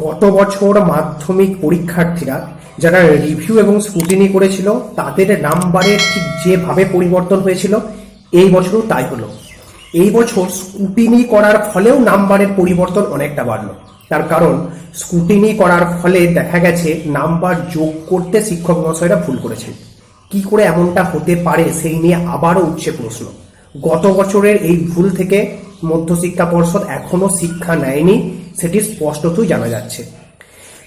গত বছর মাধ্যমিক পরীক্ষার্থীরা যারা রিভিউ এবং স্কুটিনি করেছিল, তাদের নাম্বারে ঠিক যেভাবে পরিবর্তন হয়েছিল, এই বছরও তাই হলো। এই বছর স্কুটিনি করার ফলেও নাম্বারের পরিবর্তন অনেকটা বাড়লো। তার কারণ স্কুটিনি করার ফলে দেখা গেছে নাম্বার যোগ করতে শিক্ষক মহাশয়রা ভুল করেছেন। কি করে এমনটা হতে পারে সেই নিয়ে আবারও উঠছে প্রশ্ন। গত বছরের এই ভুল থেকে মধ্যশিক্ষা পর্ষদ এখনও শিক্ষা নেয়নি। সেটি স্পষ্টতই জানা যাচ্ছে।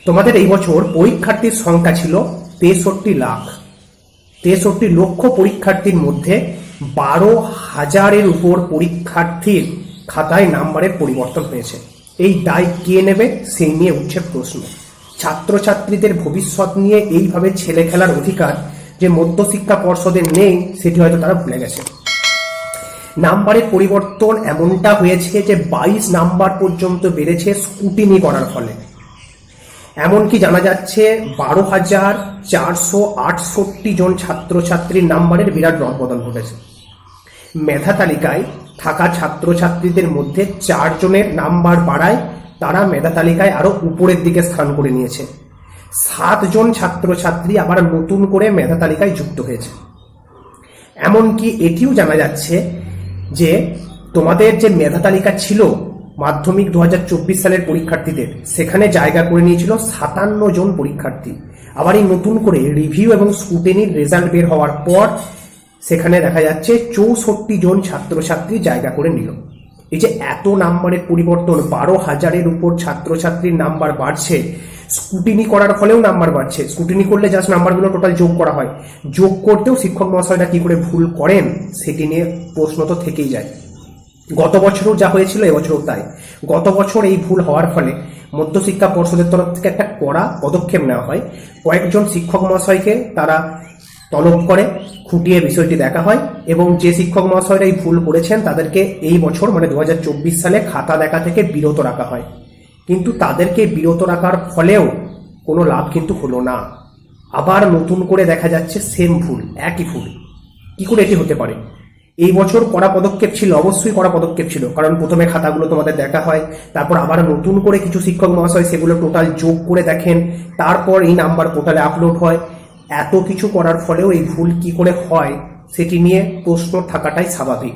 তোমাদের এই বছর পরীক্ষার্থীর সংখ্যা ছিল তেষট্টি লাখ। তেষট্টি লক্ষ পরীক্ষার্থীর মধ্যে বারো হাজারের উপর পরীক্ষার্থীর খাতায় নাম্বারের পরিবর্তন হয়েছে। এই দায় কে নেবে সেই নিয়ে উঠছে প্রশ্ন। ছাত্রছাত্রীদের ভবিষ্যৎ নিয়ে এইভাবে ছেলে খেলার অধিকার যে মধ্যশিক্ষা পর্ষদের নেই, সেটি হয়তো তারা ভুলে গেছে। নাম্বারের পরিবর্তন এমনটা হয়েছে যে বাইশ নাম্বার পর্যন্ত বেড়েছে স্কুটিনি করার ফলে। এমনকি জানা যাচ্ছে বারো হাজার চারশো আটষট্টি জন ছাত্রছাত্রীর নাম্বারের বিরাট রদবদল ঘটেছে। মেধা তালিকায় থাকা ছাত্রছাত্রীদের মধ্যে চারজনের নাম্বার বাড়ায় তারা মেধা তালিকায় আরও উপরের দিকে স্থান করে নিয়েছে। সাতজন ছাত্রছাত্রী আবার নতুন করে মেধা তালিকায় যুক্ত হয়েছে। এমনকি এটিও জানা যাচ্ছে যে তোমাদের যে মেধা তালিকা ছিল মাধ্যমিক দু হাজার চব্বিশ সালের পরীক্ষার্থীদের, সেখানে জায়গা করে নিয়েছিল সাতান্ন জন পরীক্ষার্থী। আবার এই নতুন করে রিভিউ এবং স্কুটেনির রেজাল্ট বের হওয়ার পর, সেখানে দেখা যাচ্ছে চৌষট্টি জন ছাত্রছাত্রী জায়গা করে নিল। এই যে এত নাম্বারের পরিবর্তন, বারো হাজারের উপর ছাত্রছাত্রীর নাম্বার বাড়ছে, স্কুটিনি করার ফলেও নাম্বার বাড়ছে। স্কুটিনি করলে জাস্ট নাম্বারগুলো টোটাল যোগ করা হয়। যোগ করতেও শিক্ষক মহাশয়রা কি করে ভুল করেন, সেটি নিয়ে প্রশ্ন তো থেকেই যায়। গত বছরও যা হয়েছিল, এবছরও তাই। গত বছর এই ভুল হওয়ার ফলে মধ্যশিক্ষা পর্ষদের তরফ থেকে একটা কড়া পদক্ষেপ নেওয়া হয়। কয়েকজন শিক্ষক মহাশয়কে তারা তলব করে, খুঁটিয়ে বিষয়টি দেখা হয় এবং যে শিক্ষক মহাশয়রা এই ভুল করেছেন তাদেরকে এই বছর মানে দু হাজার চব্বিশ সালে খাতা দেখা থেকে বিরত রাখা হয়। কিন্তু তাদেরকে বিরত রাখার ফলেও কোনো লাভ কিন্তু হলো না। আবার নতুন করে দেখা যাচ্ছে সেম ভুল, একই ভুল। কি করে এটি হতে পারে? এই বছর কড়া পদক্ষেপ ছিল, অবশ্যই কড়া পদক্ষেপ ছিল। কারণ প্রথমে খাতাগুলো তোমাদের দেখা হয়, তারপর আবার নতুন করে কিছু শিক্ষক মহাশয় সেগুলো টোটাল যোগ করে দেখেন। তারপর এই নাম্বার পোর্টালে আপলোড হয়। এত কিছু করার ফলেও এই ভুল কি করে হয় সেটি নিয়ে প্রশ্ন থাকাটাই স্বাভাবিক।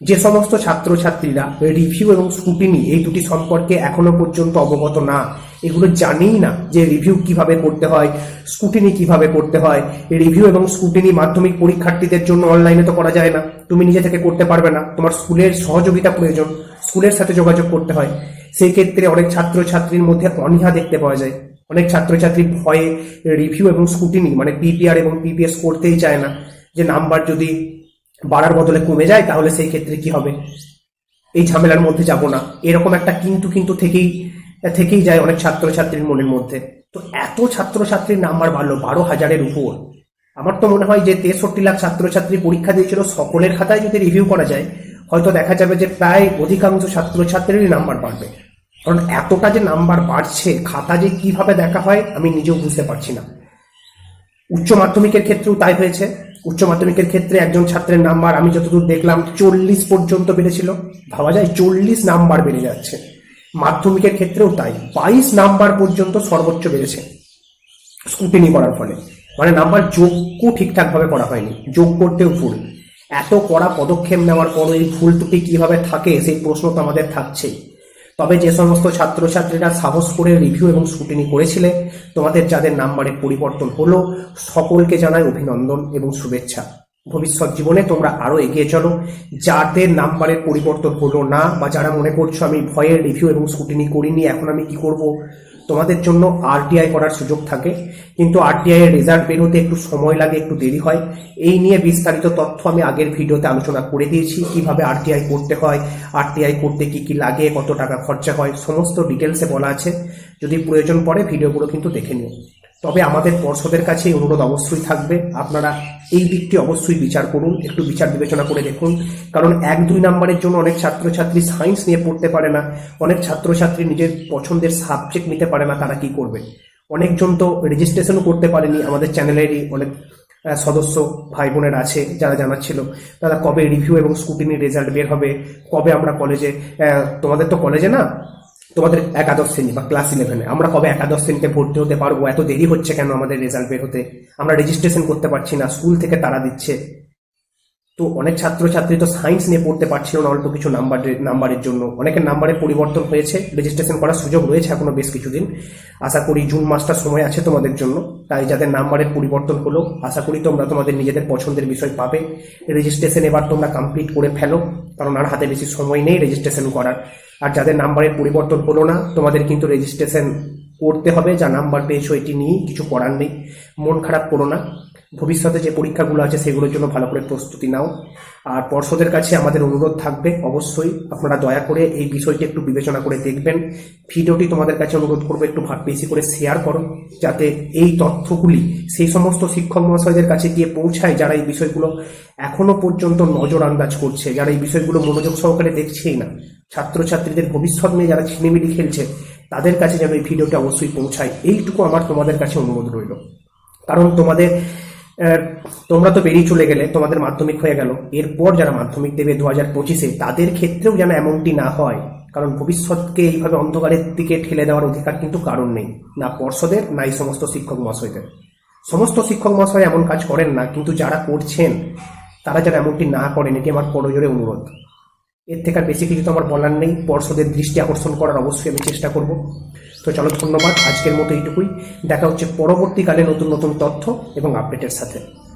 যে সমস্ত ছাত্রছাত্রীরা রিভিউ এবং স্কুটিনি এই দুটি সম্পর্কে এখনও পর্যন্ত অবগত না, এগুলো জানেই না যে রিভিউ কীভাবে করতে হয় স্কুটিনি কীভাবে করতে হয়। রিভিউ এবং স্কুটিনি মাধ্যমিক পরীক্ষার্থীদের জন্য অনলাইনে তো করা যায় না। তুমি নিজে থেকে করতে পারবে না। তোমার স্কুলের সহযোগিতা প্রয়োজন। স্কুলের সাথে যোগাযোগ করতে হয়। সেই ক্ষেত্রে অনেক ছাত্রছাত্রীর মধ্যে অনীহা দেখতে পাওয়া যায়। অনেক ছাত্রছাত্রী ভয়ে রিভিউ এবং স্কুটিনি মানে পিপিআর এবং পিপিএস করতেই চায় না যে নাম্বার যদি বাড়ার বদলে কমে যায় তাহলে সেই ক্ষেত্রে কি হবে? এই ঝামেলার মধ্যে যাব না। এরকম একটা কিন্তু কিন্তু থেকেই থেকেই যায় অনেক ছাত্রছাত্রীর মনের মধ্যে। তো এত ছাত্রছাত্রীর নাম্বার বাড়লো, বারো হাজারের উপর। আমার তো মনে হয় যে তেষট্টি লাখ ছাত্রছাত্রী পরীক্ষা দিয়েছিল, সকলের খাতায় যদি রিভিউ করা যায়, হয়তো দেখা যাবে যে প্রায় অধিকাংশ ছাত্রছাত্রীরই নাম্বার বাড়বে। কারণ এতটা যে নাম্বার বাড়ছে, খাতা যে কীভাবে দেখা হয়, আমি নিজেও বুঝতে পারছি না। উচ্চ মাধ্যমিকের ক্ষেত্রেও তাই হয়েছে। উচ্চ মাধ্যমিকের ক্ষেত্রে একজন ছাত্রের নাম্বার আমি যতদূর দেখলাম, চল্লিশ পর্যন্ত বেড়েছিল। ভাবা যায় চল্লিশ নাম্বার বেড়ে যাচ্ছে। মাধ্যমিকের ক্ষেত্রেও তাই। বাইশ নাম্বার পর্যন্ত সর্বোচ্চ বেড়েছে। স্কুটিনি করার ফলে। মানে নাম্বার যোগ্য ঠিকঠাকভাবে করা হয়নি। যোগ করতেও ভুল। এত কড়া পদক্ষেপ নেওয়ার পরও এই ভুল ত্রুটি কীভাবে থাকে, সেই প্রশ্ন তো আমাদের থাকছেই। তবে যে সমস্ত ছাত্রছাত্রীরা সাহস করে রিভিউ এবং স্কুটিনি করেছিলে, তোমাদের যাদের নাম্বারের পরিবর্তন হলো, সকলকে জানাই অভিনন্দন এবং শুভেচ্ছা। ভবিষ্যৎ জীবনে তোমরা আরও এগিয়ে চলো। যাদের নাম্বারের পরিবর্তন হলো না, বা যারা মনে করছ আমি ভয়ের রিভিউ এবং স্কুটিনি করিনি, এখন আমি কি করব? তোমাদের জন্য আরটিআই করার সুযোগ থাকে। কিন্তু আরটিআই এর রেজাল্ট বেরোতে একটু সময় লাগে, একটু দেরি হয়। এই নিয়ে বিস্তারিত তথ্য আমি আগের ভিডিওতে আলোচনা করে দিয়েছি, কীভাবে আরটিআই করতে হয় আরটিআই করতে কি কি লাগে, কত টাকা খরচা হয়, সমস্ত ডিটেলসে বলা আছে। যদি প্রয়োজন পড়ে, ভিডিওগুলো কিন্তু দেখে নিও। তবে আমাদের পর্ষদের কাছে অনুরোধ অবশ্যই থাকবে। আপনারা এই দিকটি অবশ্যই বিচার করুন, একটু বিচার বিবেচনা করে দেখুন। কারণ এক, দুই নাম্বারের জন্য অনেক ছাত্রছাত্রী সায়েন্স নিয়ে পড়তে পারে না, অনেক ছাত্রছাত্রী নিজের পছন্দের সাবজেক্ট নিতে পারে না, তারা কি করবে? অনেকজন তো রেজিস্ট্রেশনও করতে পারেনি, আমাদের চ্যানেলেরই অনেক সদস্য ভাই বোনের আছে, যারা জানাচ্ছিল, তারা কবে রিভিউ এবং স্কুটিনির রেজাল্ট বের হবে, কবে আমরা কলেজে তোমাদের তো কলেজে না? তোমাদের একাদশ শ্রেণি বা ক্লাস ইলেভেনে আমরা কবে একাদশ শ্রেণীতে ভর্তি হতে পারব? এত দেরি হচ্ছে কেন আমাদের রেজাল্ট বের হতে? আমরা রেজিস্ট্রেশন করতে পারছি না স্কুল থেকে তারা দিচ্ছে। তো অনেক ছাত্রছাত্রী তো সায়েন্স নিয়ে পড়তে পারছিল না, অল্প কিছু নাম্বারের নাম্বারের জন্য। অনেকের নাম্বারের পরিবর্তন হয়েছে রেজিস্ট্রেশন করার সুযোগ রয়েছে এখনও বেশ কিছুদিন। আশা করি জুন মাসটা সময় আছে তোমাদের জন্য। তাই যাদের নাম্বারের পরিবর্তন হলো, আশা করি তোমরা তোমাদের নিজেদের পছন্দের বিষয় পাবে। রেজিস্ট্রেশন এবার তোমরা কমপ্লিট করে ফেলো, কারণ আর হাতে বেশি সময় নেই রেজিস্ট্রেশন করার। আর যাদের নাম্বারের পরিবর্তন হলো না, তোমাদের কিন্তু রেজিস্ট্রেশন করতে হবে। যা নাম্বার পেয়েছ এটি নিয়ে কিছু করার নেই। মন খারাপ করো না। ভবিষ্যতে যে পরীক্ষাগুলো আছে সেগুলোর জন্য ভালো করে প্রস্তুতি নাও। আর পর্ষদের কাছে আমাদের অনুরোধ থাকবে, অবশ্যই আপনারা দয়া করে এই বিষয়টি একটু বিবেচনা করে দেখবেন। ভিডিওটি তোমাদের কাছে অনুরোধ করব একটু বেশি করে শেয়ার করো, যাতে এই তথ্যগুলি সেই সমস্ত শিক্ষক মহাশয়দের কাছে গিয়ে পৌঁছায় যারা এই বিষয়গুলো এখনও পর্যন্ত নজর আন্দাজ করছে, যারা এই বিষয়গুলো মনোযোগ সহকারে দেখছেই না। ছাত্রছাত্রীদের ভবিষ্যৎ নিয়ে যারা ছিনিমিনি খেলছে, তাদের কাছে যেন এই ভিডিওটা অবশ্যই পৌঁছায়। এইটুকু আমার তোমাদের কাছে অনুরোধ রইল। কারণ তোমাদের তোমরা তো বেরিয়ে চলে গেলে, তোমাদের মাধ্যমিক হয়ে গেল। এরপর যারা মাধ্যমিক দেবে দু হাজার পঁচিশে, তাদের ক্ষেত্রেও যেন এমনটি না হয়। কারণ ভবিষ্যৎকে এইভাবে অন্ধকারের দিকে ঠেলে দেওয়ার অধিকার কিন্তু কারণ নেই, না পর্ষদের, না এই সমস্ত শিক্ষক মহাশয়দের। সমস্ত শিক্ষক মহাশয় এমন কাজ করেন না, কিন্তু যারা করছেন, তারা যেন এমনটি না করেন, এটি আমার পরজোরে অনুরোধ। এর থেকে আর বেশি কিছু তো আমার বলার নেই। পর্ষদের দৃষ্টি আকর্ষণ করার অবশ্যই আমি চেষ্টা করব। তো চলো ধন্যবাদ, আজকের মতো এইটুকুই। দেখা হচ্ছে পরবর্তীকালে নতুন নতুন তথ্য এবং আপডেটের সাথে।